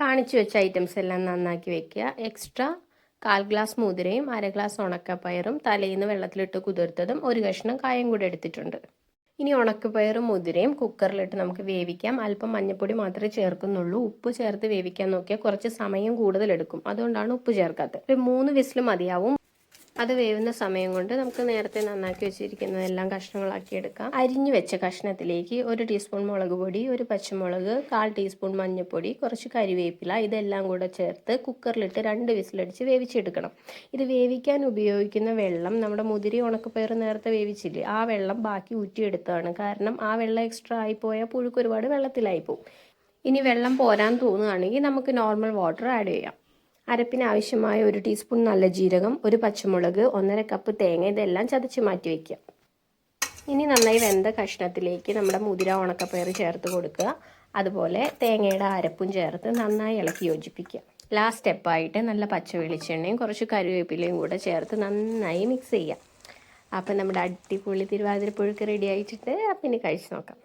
കാണിച്ചു വെച്ച ഐറ്റംസ് എല്ലാം നന്നാക്കി വെക്കുക. എക്സ്ട്രാ കാൽ ഗ്ലാസ് മുതിരയും അര ഗ്ലാസ് ഉണക്കപ്പയറും തലേന്ന് വെള്ളത്തിലിട്ട് കുതിർത്തതും ഒരു കഷ്ണം കായം കൂടെ എടുത്തിട്ടുണ്ട്. ഇനി ഉണക്കപ്പയറും മുതിരയും കുക്കറിലിട്ട് നമുക്ക് വേവിക്കാം. അല്പം മഞ്ഞൾപ്പൊടി മാത്രമേ ചേർക്കുന്നുള്ളൂ. ഉപ്പ് ചേർത്ത് വേവിക്കാൻ നോക്കിയാൽ കുറച്ച് സമയം കൂടുതലെടുക്കും അതുകൊണ്ടാണ് ഉപ്പ് ചേർക്കാത്തത്. ഒരു മൂന്ന് വിസിൽ മതിയാവും. അത് വേവുന്ന സമയം കൊണ്ട് നമുക്ക് നേരത്തെ നന്നാക്കി വെച്ചിരിക്കുന്നതെല്ലാം കഷ്ണങ്ങളാക്കി എടുക്കാം. അരിഞ്ഞു വെച്ച കഷ്ണത്തിലേക്ക് ഒരു ടീസ്പൂൺ മുളക് പൊടി ഒരു പച്ചമുളക് കാൽ ടീസ്പൂൺ മഞ്ഞൾപ്പൊടി കുറച്ച് കരിവേപ്പില ഇതെല്ലാം കൂടെ ചേർത്ത് കുക്കറിലിട്ട് രണ്ട് വിസിലടിച്ച് വേവിച്ചെടുക്കണം. ഇത് വേവിക്കാൻ ഉപയോഗിക്കുന്ന വെള്ളം നമ്മുടെ മുതിരി ഉണക്കപ്പയർ നേരത്തെ വേവിച്ചില്ലേ ആ വെള്ളം ബാക്കി ഊറ്റിയെടുത്തതാണ്. കാരണം ആ വെള്ളം എക്സ്ട്രാ ആയിപ്പോയാൽ പുഴുക്ക് ഒരുപാട് വെള്ളത്തിലായി പോകും ഇനി വെള്ളം പോരാൻ തോന്നുകയാണെങ്കിൽ നമുക്ക് നോർമൽ വാട്ടർ ആഡ് ചെയ്യാം. അരപ്പിന് ആവശ്യമായ ഒരു ടീസ്പൂൺ നല്ല ജീരകം ഒരു പച്ചമുളക് ഒന്നര കപ്പ് തേങ്ങ ഇതെല്ലാം ചതച്ച് മാറ്റി വയ്ക്കുക ഇനി നന്നായി വെന്ത കഷ്ണത്തിലേക്ക് നമ്മുടെ മുതിര ഉണക്കപ്പയർ ചേർത്ത് കൊടുക്കുക. അതുപോലെ തേങ്ങയുടെ അരപ്പും ചേർത്ത് നന്നായി ഇളക്കി യോജിപ്പിക്കുക. ലാസ്റ്റ് സ്റ്റെപ്പായിട്ട് നല്ല പച്ച വെളിച്ചെണ്ണയും കുറച്ച് കറിവേപ്പിലയും കൂടെ ചേർത്ത് നന്നായി മിക്സ് ചെയ്യുക. അപ്പം നമ്മുടെ അടിപൊളി തിരുവാതിരപ്പുഴുക്ക് റെഡി ആയിട്ടിട്ട് അപ്പം ഇനി കഴിച്ച് നോക്കാം.